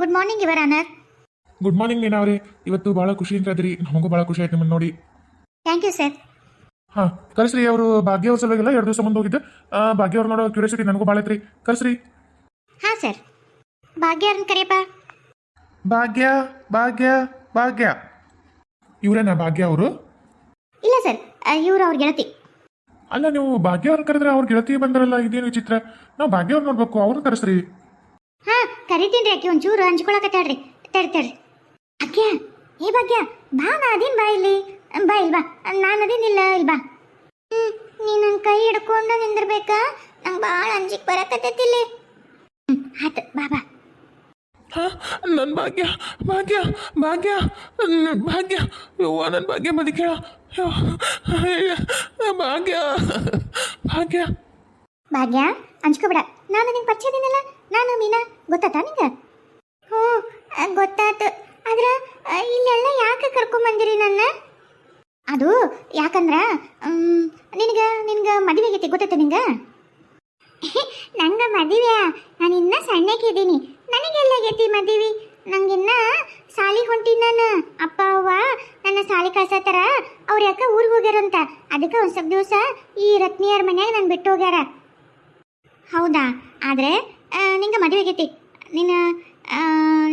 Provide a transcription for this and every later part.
Good morning your honour good morning ಮೀನಾವ್ರಿ ಇವತ್ತು ಭಾಳ ಖುಷಿಯಿಂದ ಇದ್ರಿ ನಮಗೂ ಭಾಳ ಖುಷಿ ಆಯ್ತು ನಿಮ್ಮನ್ನು ನೋಡಿ. ಥ್ಯಾಂಕ್ ಯು ಸರ್ ಹಾಂ ಕಲಸ್ರಿ ಅವರು ಭಾಗ್ಯ ಅವ್ರ ಸಲುವಾಗಿಲ್ಲ ಎರಡು ದಿವಸ ಮುಂದೆ ಹೋಗಿದ್ದೆ. ಆ, ಭಾಗ್ಯ ಅವ್ರು ನೋಡೋ ಕ್ಯೂರಿಯಾಸಿಟಿ ನನಗೂ ಬಹಳ ಐತ್ರಿ. ಕಲಸ್ರಿ ಹಾಂ ಸರ್ ಭಾಗ್ಯ ಅವ್ರನ್ನ ಕರಿಯಪ್ಪ. ಭಾಗ್ಯ ಭಾಗ್ಯ ಭಾಗ್ಯ. ಇವರೇನಾ ಭಾಗ್ಯ ಅವರು? ಇಲ್ಲ ಸರ್ ಇವರು ಅವ್ರ ಗೆಳತಿ. ಅಲ್ಲ ನೀವು ಭಾಗ್ಯ ಅವ್ರನ್ನ ಕರೆದ್ರೆ ಅವ್ರ ಗೆಳತಿ ಬಂದ್ರಲ್ಲ ಇದೇನು ವಿಚಿತ್ರ. ನಾವು ಭಾಗ್ಯ ಅವ್ರು ನೋಡ್ಬೇಕು ಅವ್ರನ್ನ ಕರೆಸ್ರಿ. ಹಾಂ ಕರಿತೀನಿ ರೀ ಆಕೆ ಒಂಚೂರು ಹಂಚ್ಕೊಳಕತ್ತಾಳ್ರಿ. ತಡಿ ತಡ್ರಿ. ಭಾಗ್ಯ ಏ ಭಾಗ್ಯ ಬಾ ನಾ ಅದೀನ್ ಬಾ ಇಲ್ಲಿ. ಬಾ ಇಲ್ಲಿ ಬಾ. ನಾನು ಅದೀನಿಲ್ಲ ಇಲ್ಲಿ ಬಾ. ಹ್ಞೂ ನೀ ನನ್ನ ಕೈ ಹಿಡ್ಕೊಂಡು ನಿಂದಿರ್ಬೇಕಾ? ನಂಗೆ ಭಾಳ ಅಂಜಿಕ್ ಬರಕತ್ತೈತಿ ಇಲ್ಲಿ. ಹ್ಞೂ ಆಯ್ತು ಬಾ ಬಾ. ನನ್ನ ಭಾಗ್ಯ ಭಾಗ್ಯ ಭಾಗ್ಯ ನನ್ನ ಭಾಗ್ಯ. ಯವ್ವ ನನ್ನ ಭಾಗ್ಯ ಬದುಕೇಳ ಭಾಗ್ಯ ಭಾಗ್ಯ. ಭಾಗ್ಯ ಹಂಚ್ಕೊಬೇಡ ನಾನು ನಿಂಗೆ ಪರಿಚಯ ಇದೀನಲ್ಲ ನಾನು ಮೀನಾ ಗೊತ್ತಾತಾ ನಿಂಗೆ? ಹ್ಞೂ ಗೊತ್ತಾತು ಆದ್ರೆ ಇಲ್ಲೆಲ್ಲ ಯಾಕೆ ಕರ್ಕೊಂಬಂದಿರಿ ನನ್ನ? ಅದು, ಯಾಕಂದ್ರ ನಿನಗೆ ನಿನಗೆ ಮದುವೆ ಆಗೈತಿ ಗೊತ್ತೈತೆ ನಿಂಗೆ? ನಂಗೆ ಮದುವೆ ನಾನು ಇನ್ನ ಸಣ್ಣಕ್ಕಿದ್ದೀನಿ ನನಗೆಲ್ಲ ಆಗೈತಿ ಮದುವೆ? ನಂಗಿನ್ನ ಸಾಲಿ ಹೊಂಟೀನಿ ನಾನು. ಅಪ್ಪ, ಅವ್ವ, ನನ್ನ ಸಾಲಿ ಕಳ್ಸತ್ತಾರ? ಅವ್ರು ಯಾಕೆ ಊರಿಗೆ ಹೋಗ್ಯಾರಂತ ಅದಕ್ಕೆ ಒಂದು ಸ್ವಲ್ಪ ದಿವಸ ಈ ರತ್ನಿಯರ ಮನ್ಯಾಗ ನಾನು ಬಿಟ್ಟು ಹೋಗ್ಯಾರ. ಹೌದಾ? ಆದರೆ ನಿಂಗೆ ಮದುವೆ ಆಗೈತಿ. ನೀನು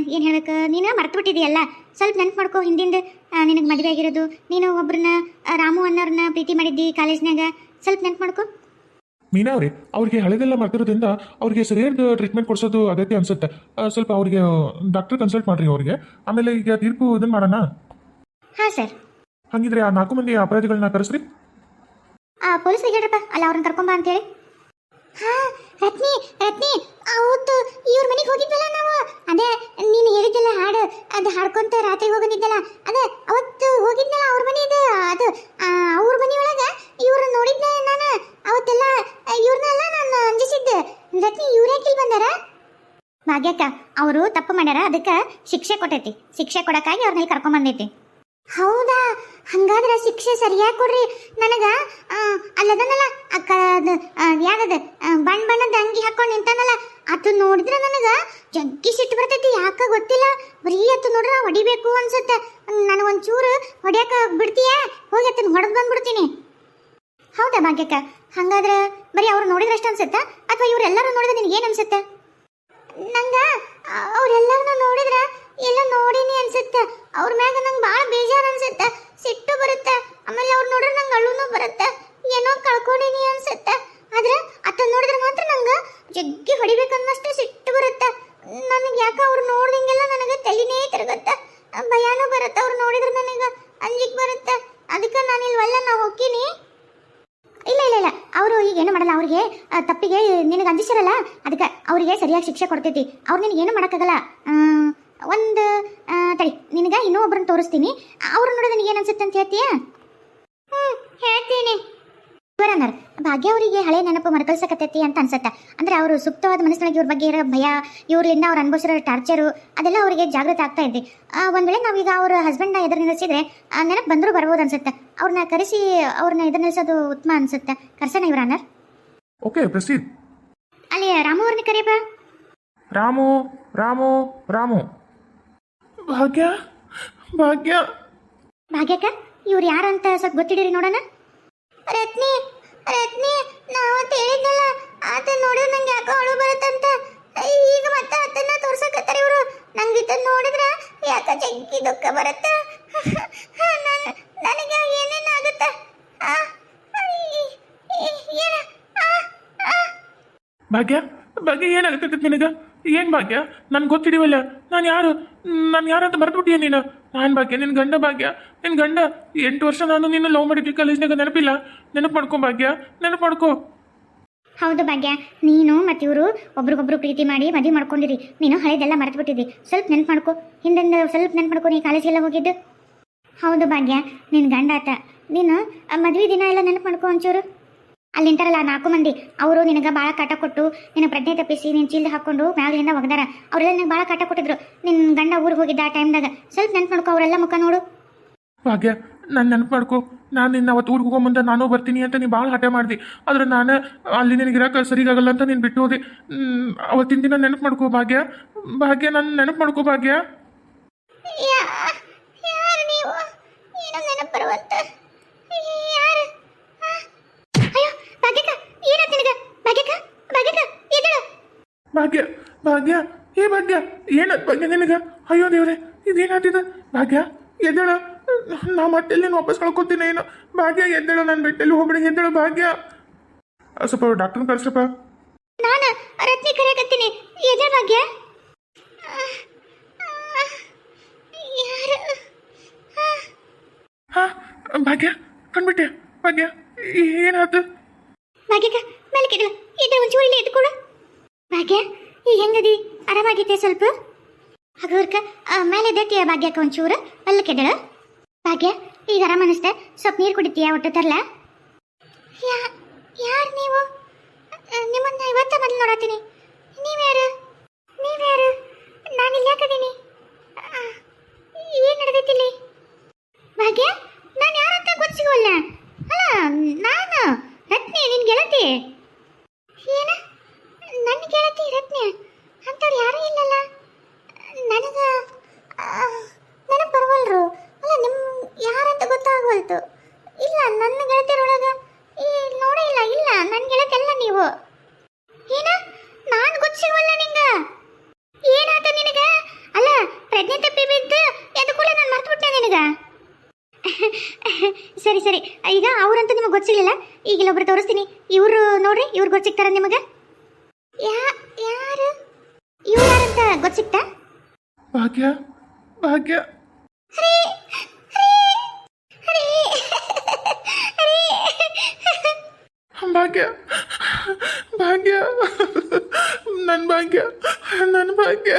ಏನು ಹೇಳಕ್ಕೆ ನೀನು ಮರ್ತು ಬಿಟ್ಟಿದೆಯಲ್ಲ ಸ್ವಲ್ಪ ನೆನ್ಪು ಮಾಡ್ಕೋ ಹಿಂದಿಂದ ನಿನಗೆ ಮದುವೆ ಆಗಿರೋದು. ನೀನು ಒಬ್ರನ್ನ ಆ, ರಾಮು ಅನ್ನೋರನ್ನ ಪ್ರೀತಿ ಮಾಡಿದ್ದಿ ಕಾಲೇಜ್ನಾಗ ಸ್ವಲ್ಪ ನೆನ್ಪು ಮಾಡ್ಕೋ ಮೀನಾ ಅವ್ರಿ ಅವ್ರಿಗೆ ಹಳೆದೆಲ್ಲ ಮರ್ತಿರೋದ್ರಿಂದ ಅವ್ರಿಗೆ ಸರಿಯಾದ ಟ್ರೀಟ್ಮೆಂಟ್ ಕೊಡಿಸೋದು ಅಗತ್ಯ ಅನ್ಸುತ್ತೆ. ಸ್ವಲ್ಪ ಅವ್ರಿಗೆ ಡಾಕ್ಟರ್ ಕನ್ಸಲ್ಟ್ ಮಾಡ್ರಿ ಅವ್ರಿಗೆ. ಆಮೇಲೆ ಈಗ ತೀರ್ಪು ಇದನ್ನ ಮಾಡೋಣ? ಹಾಂ ಸರ್. ಹಂಗಿದ್ರೆ ಆ ನಾಲ್ಕು ಮಂದಿ ಅಪರಾಧಿಗಳನ್ನ ಕರೆಸ್ರಿ. ಹೇಳಪ್ಪ ಹೇಳ್ರಪ್ಪ. ಅಲ್ಲ ಅವ್ರನ್ನ ಕರ್ಕೊಂಬ ಅಂತೇಳಿ. ಹಾ ರತ್ನಿ ರತ್ನಿ, ಅವತ್ತು ಇವ್ರ ಮನೆಗೆ ಹೋಗಿದ್ವಲ್ಲ ನಾವು? ಅದೇ, ನೀನು ಹೇಳಿದ್ದಲ್ಲ ಹಾಡು, ಅದು ಹಾಡ್ಕೊಂತ ರಾತ್ರಿ ಹೋಗಿದ್ದಲ್ಲ ಅದೇ ಅವತ್ತು ಹೋಗಿದ್ನಲ್ಲ ಅವ್ರ ಮನೆದು, ಅದು ಅವ್ರ ಮನೆ ಒಳಗ ಇವ್ರು ನೋಡಿದ್ದೆ ನಾನು, ಅವತ್ತೆಲ್ಲ ಇವ್ರನ್ನೆಲ್ಲ ನಾನು ಅಂಜಿಸಿದ್ದೆ. ರತ್ನಿ, ಇವ್ರ ಯಾಕೆ ಬಂದಾರ? ಭಾಗ್ಯಕ್ಕ, ಅವರು ತಪ್ಪು ಮಾಡ್ಯಾರ, ಅದಕ್ಕೆ ಶಿಕ್ಷೆ ಕೊಟ್ಟೈತಿ. ಶಿಕ್ಷೆ ಕೊಡಕ್ಕಾಗಿ ಅವ್ರನ್ನ ಕರ್ಕೊಂಡ್ ಬಂದೈತಿ ಹೌದಾ? ಹಂಗಾದ್ರೆ ಶಿಕ್ಷೆ ಸರಿಯಾಗಿ ಕೊಡ್ರಿ. ನನಗ ಅಲ್ಲದನಲ್ಲ ಅಕ್ಕ ಯಾಗದ ಬಣ್ಣ ಬಣ್ಣದ ಅಂಗಿ ಹಾಕೊಂಡು ನಿಂತಾನಲ್ಲ, ಅದು ನೋಡಿದ್ರೆ ನನಗ ಜಗ್ಗಿ ಸಿಟ್ಟು ಬರ್ತೈತಿ. ಯಾಕ ಗೊತ್ತಿಲ್ಲ. ಬರೀ ಅತ್ತು ನೋಡ್ರ ಹೊಡಿಬೇಕು ಅನ್ಸುತ್ತೆ. ನನಗೊಂಚೂರು ಹೊಡಿಯಾಕ ಬಿಡ್ತೀಯ? ಹೋಗಿ ತನ್ನ ಹೊಡೆದು ಬಂದ್ಬಿಡ್ತೀನಿ. ಹೌದಾ ಭಾಗ್ಯಕ್ಕ? ಹಂಗಾದ್ರೆ ಬರೀ ಅವ್ರು ನೋಡಿದ್ರಷ್ಟು ಅನ್ಸುತ್ತಾ? ಅಥವಾ ಇವರೆಲ್ಲರೂ ನೋಡಿದ್ರೆ ನಿನಗೆ ಏನು ಅನ್ಸುತ್ತೆ? ನಂಗ ನೋಡಿದ್ರೆ ನೋಡಿದ್ರ ಎಲ್ಲ ನೋಡಿನಿ ಅನ್ಸುತ್ತೆ. ಅವ್ರ ಮ್ಯಾಗ ನಂಗೆ ಭಾಳ ಬೇಜಾರು ಅನ್ಸುತ್ತೆ. ಸಿಟ್ಟು ಬರುತ್ತೆ. ಆಮೇಲೆ ಅವ್ರು ನೋಡಿದ್ರೆ ನಂಗೆ ಅಳುನು ಬರುತ್ತೆ. ಏನೋ ಕಳ್ಕೊಂಡಿನಿ ಅನ್ಸುತ್ತೆ. ಆದ್ರೆ ಅತ್ತ ನೋಡಿದ್ರೆ ಮಾತ್ರ ನಂಗೆ ಜಗ್ಗಿ ಹೊಡಿಬೇಕನ್ನಷ್ಟು ಸಿಟ್ಟು ಬರುತ್ತೆ. ನನಗೆ ಯಾಕೆ ಅವ್ರು ನೋಡ್ದಂಗೆಲ್ಲ ನನಗೆ ತಲೆನೇ ತಿರುಗುತ್ತೆ. ಭಯಾನೂ ಬರುತ್ತೆ. ಅವ್ರು ನೋಡಿದ್ರೆ ನನಗೆ ಅಂಜಿಕ್ ಬರುತ್ತೆ. ಅದಕ್ಕೆ ನಾನು ಇಲ್ವಲ್ಲ ನಾ ಹೋಗ್ತೀನಿ ಇಲ್ಲ ಇಲ್ಲ ಇಲ್ಲ. ಅವರು ಈಗ ಏನು ಮಾಡಲ್ಲ. ಅವ್ರಿಗೆ ತಪ್ಪಿಗೆ ನಿನಗೆ ಅಂಜಿಸಿರಲ್ಲ. ಅದಕ್ಕೆ ಅವರಿಗೆ ಸರಿಯಾಗಿ ಶಿಕ್ಷೆ ಕೊಡ್ತೈತಿ. ಅವ್ರು ನಿನಗೆ ಏನು ಮಾಡೋಕ್ಕಾಗಲ್ಲ. ಒಂದು ತಡಿ ನಿನಗೆ ಇನ್ನೂ ಒಬ್ಬರನ್ನ ತೋರಿಸ್ತೀನಿ. ಅವ್ರು ನೋಡಿದ್ರೆ ನಿನಗೆ ಏನು ಅನ್ಸುತ್ತೆ ಅಂತ ಹೇಳ್ತೀಯ? ಹ್ಞೂ ಹೇಳ್ತೀನಿ. ಬರೋಣರ್ ಭಾಗ್ಯ ಅವರಿಗೆ ಹಳೆ ನೆನಪು ಮರುಕಳಿಸಕತ್ತೈತಿ ಅಂತ ಅನ್ಸತ್ತೆ. ಅಂದ್ರೆ ಅವರು ಸೂಕ್ತವಾದ ಮನಸ್ಸಿನೊಳಗೆ ಇವ್ರ ಬಗ್ಗೆ ಇರೋ ಭಯ ಇವ್ರಿಂದ ಅವ್ರು ಅನುಭವಿಸಿರೋ ಟಾರ್ಚರು ಅದೆಲ್ಲ ಅವರಿಗೆ ಜಾಗೃತ ಆಗ್ತಾ ಇದೆ ಒಂದು ವೇಳೆ ನಾವೀಗ ಅವ್ರ ಹಸ್ಬೆಂಡ್ನ ಎದುರು ನಿಲ್ಲಿಸಿದ್ರೆ ನೆನಪು ಬಂದರೂ ಬರ್ಬೋದು ಅನ್ಸುತ್ತೆ. ಅವ್ರನ್ನ ಕರೆಸಿ ಅವ್ರನ್ನ ಎದುರು ನಿಲ್ಲಿಸೋದು ಉತ್ತಮ ಅನ್ಸುತ್ತೆ. ಕರ್ಸೋಣ ಇವ್ರ ಅನರ್ ಓಕೆ ಪ್ರಸೀದ್. ಅಲ್ಲಿ ರಾಮು ಅವ್ರನ್ನ ಕರಿಯಪ್ಪ ರಾಮು ರಾಮು ರಾಮು. ಭಾಗ್ಯ? ಭಾಗ್ಯ? ಭಾಗ್ಯಕ್ಕ ಇವ್ರು ಯಾರು ಅಂತ ಸ್ವಲ್ಪ ಗೊತ್ತಿಡಿರಿ ನೋಡೋಣ? ರತ್ನಿ ರತ್ನಿ ಅಂತ ಹೇಳಿದ್ನಲ್ಲ ಆತ ನೋಡಿದ್ರೆ ನಂಗೆ ಯಾಕೋ ಅಳು ಬರುತ್ತಂತ. ಈಗ ಮತ್ತೆ ಅದನ್ನ ತೋರ್ಸಕತ್ತಾರೆ ಇವರು. ನಂಗೆ ಇದನ್ನ ನೋಡಿದ್ರೆ ಯಾಕ ಜಗ್ಗಿ ದುಃಖ ಬರುತ್ತೆ. ನನ್- ನನಗೆ ಏನೇನು ಆಗುತ್ತೆ. ಭಾಗ್ಯ? ಭಾಗ್ಯ ಏನಾಗುತ್ತೆ ನಿನಗೆ? ಏನು ಭಾಗ್ಯ? ನನ್ಗೆ ಗೊತ್ತಿಡಿವಲ್ಲ ನಾನು ಯಾರು? ನಾನು ಅಂತ ಮರೆತುಬಿಟ್ಟಿಯ ನೀನು? ನಾನು ಭಾಗ್ಯ ನಿನ್ನ ಗಂಡ ಭಾಗ್ಯ. ನಿನ್ನ ಗಂಡ ಎಂಟು ವರ್ಷ ನಾನು ನಿನ್ನ ಲವ್ ಮಾಡಿದ್ವಿ, ಕಾಲೇಜ್ನಾಗ ನೆನಪಿಲ್ಲ? ನೆನಪು ಮಾಡ್ಕೊ ಭಾಗ್ಯ. ನೆನಪು ಮಾಡ್ಕೊ. ಹೌದು ಭಾಗ್ಯ. ನೀನು ಮತ್ತು ಇವರು ಒಬ್ರಿಗೊಬ್ರು ಪ್ರೀತಿ ಮಾಡಿ ಮದುವೆ ಮಾಡ್ಕೊಂಡಿರಿ. ನೀನು ಹಳೆದೆಲ್ಲ ಮರೆತು ಬಿಟ್ಟಿದ್ದಿ ಸ್ವಲ್ಪ ನೆನ್ಪು ಮಾಡ್ಕೊ. ಹಿಂದಿಂದ ಸ್ವಲ್ಪ ನೆನ್ಪು ಮಾಡ್ಕೊ. ನೀ ಕಾಲೇಜಿಗೆಲ್ಲ ಹೋಗಿದ್ದು. ಹೌದು ಭಾಗ್ಯ. ನಿನ್ನ ಗಂಡ ಆತ. ನೀನು ಮದುವೆ ದಿನ ಎಲ್ಲ ನೆನಪು ಮಾಡ್ಕೊ ಒಂಚೂರು ಅಲ್ಲಿ ನಿಂತಾರಲ್ಲ ನಾಲ್ಕು ಮಂದಿ. ಅವರು ನಿನಗೆ ಭಾಳ ಕಾಟ ಕೊಟ್ಟು ನಿನ್ನ ಪ್ರಜ್ಞೆ ತಪ್ಪಿಸಿ ನಿನ್ನ ಚೀಲ್ದ ಹಾಕೊಂಡು ಮ್ಯಾಲಿಂದ ಒಗ್ದಾರ. ಅವರೆಲ್ಲ ನಿನಗೆ ಭಾಳ ಕಾಟ ಕೊಟ್ಟಿದ್ರು. ನಿನ್ನ ಗಂಡ ಊರಿಗೆ ಹೋಗಿದ್ದ ಆ ಟೈಮ್ದಾಗ ಸ್ವಲ್ಪ ನೆನ್ಪು ಮಾಡ್ಕೊ ಅವರೆಲ್ಲ ಮುಖ ನೋಡು. ಭಾಗ್ಯ ನಾನು ನೆನಪು ಮಾಡ್ಕೊ ನಾನು ನಿನ್ನ ಅವತ್ತು ಊರಿಗೆ ಹೋಗೋ ಮುಂದೆ ನಾನು ಬರ್ತೀನಿ ಅಂತ ನೀನು ಭಾಳ ಹಠ ಮಾಡ್ದಿ. ಆದ್ರೆ ನಾನು ಅಲ್ಲಿ ನಿನಗೆ ಇರೋಕೆ ಸರಿಗಾಗಲ್ಲ ಅಂತ ನೀನು ಬಿಟ್ಟು ಹೋದೆ. ಅವತ್ತಿನ ದಿನ ನೆನಪು ಮಾಡ್ಕೋ ಭಾಗ್ಯ. ಭಾಗ್ಯ ನಾನು ನೆನಪು ಮಾಡ್ಕೋ ಭಾಗ್ಯ ಯಾ- ಯಾರು ನೀವು ಏನೋ ನೆನಪು ಬರುವಂತ ಯಾರು ಆ? ಅಯ್ಯೋ ಭಾಗ್ಯಕ್ಕ ಏನಾಯ್ತು ನಿನಗ ಭಾಗ್ಯಕ್ಕ ಭಾಗ್ಯಕ್ಕ ಎದ್ದೇಳು ಭಾಗ್ಯ ಭಾಗ್ಯ ಏ ಭಾಗ್ಯ ಏನತ್ ಭಾಗ್ಯ ನಿನಗೆ? ಅಯ್ಯೋ ದೇವ್ರೆ ಇದೇನಾಗ್ತಿದೆ ಭಾಗ್ಯ ಎದ್ದೇಳ. ನಾ ಮತ್ತೆಲ್ಲಿ ವಾಪಸ್ ಕಳ್ಕೊತೀನಿ ಏನು ಭಾಗ್ಯ ಎದ್ದೇಳು ನಾನು ಬೆಟ್ಟಲ್ಲಿ ಹೋಗ್ಬಿಡಿ ಎದ್ದೇಳು ಭಾಗ್ಯ. ಸ್ವಲ್ಪ ಡಾಕ್ಟರ್ ಕರ್ಸಪ್ಪ ನಾನು ರತ್ನಿ ಕರೆಯಕತ್ತೀನಿ. ಎದ್ದೇಳು ಭಾಗ್ಯ. ಹಾ ಭಾಗ್ಯ ಕಂಡ್ಬಿಟ್ಟೆ ಭಾಗ್ಯ ಏನಾಯ್ತು? ಭಾಗ್ಯಕ್ಕ ಮೇಲೆ ಕೆಡಲು ಎದ್ದೇಳು ಒಂಚೂರು ಇಲ್ಲಿ ಎದ್ಕೊಡು ಈಗ ಹೆಂಗದಿ? ಆರಾಮಾಗಿತ್ತೆ ಸ್ವಲ್ಪ. ಹಗೂರ್ಕ ಮೇಲೆ ದಟ್ಟಿಯ ಭಾಗ್ಯಕ್ಕ ಒಂಚೂರು. ಅಲ್ಲಿ ಕೆಡಳು ಭಾಗ್ಯ, ಈಗ ಆರಾಮ ಸ್ವಲ್ಪ ನೀರು ಕುಡಿತೀಯ ಒಟ್ಟು ತರ್ಲ? ಯಾರು ನೀವು? ನಿಮ್ಮನ್ನ ಇವತ್ತ ಮೊದಲು ನೋಡತ್ತೀನಿ. ನೀವ್ಯಾರು ನೀವ್ಯಾರು ನಾನು ಇಲ್ಲಿ ಯಾಕದೀನಿ ಏನು ನಡೆದೈತಿಲ್ಲಿ ಭಾಗ್ಯ, ನಾನು ಯಾರಂತ ಗೊತ್ತಿಗೋಲ್ಲ. ಅಲ್ಲ, ನಾನು, ರತ್ನಿ, ನಿನ್ ಗೆಳತಿ. ಏನ? ನನ್ನ ಗೆಳತಿ ರತ್ನೆ ಅಂಥವ್ರು ಯಾರೂ ಇಲ್ಲಲ್ಲ? ನನಗ ನನಗೆ ಬರವಲ್ರು. ಅಲ್ಲ, ನಿಮ್ ಯಾರಂತ ಗೊತ್ತಾಗವಲ್ತು. ಇಲ್ಲ, ನನ್ನ ಗೆಳತಿಯರೊಳಗ ಈ ನೋಡೇ ಇಲ್ಲ ಇಲ್ಲ ನನ್ನ ಗೆಳತಿ ಅಲ್ಲ ನೀವು. ಏನ? ನಾನು ಗೊತ್ತಿವಲ್ಲ ನಿಂಗೆ? ಏನಾತ ನಿನಗೆ? ಅಲ್ಲ, ಪ್ರಜ್ಞೆ ತಪ್ಪಿ ಬಿದ್ದು ಎದ್ದು ಕೂಡ ನಾನು ಮರ್ತು ನಿನಗ? ಸರಿ ಸರಿ, ಈಗ ಅವ್ರಂತೂ ನಿಮಗೆ ಗೊತ್ತಿರಲಿಲ್ಲ. ಈಗ ಒಬ್ರು ತೋರಿಸ್ತೀನಿ. ಇವರು ನೋಡ್ರಿ, ಇವ್ರು ಗೊತ್ತಿಗ್ತಾರ ನಿಮಗೆ? ಯಾ ಯಾರು? ಇವ್ರು ಯಾರಂತ ಗೊತ್ತಿತ್ತಾ? ಭಾಗ್ಯ ಭಾಗ್ಯ. ಹರಿ ಹರಿ ಹರಿ ಭಾಗ್ಯ ಭಾಗ್ಯ. ನನ್ನ ಭಾಗ್ಯ ನನ್ನ ಭಾಗ್ಯ.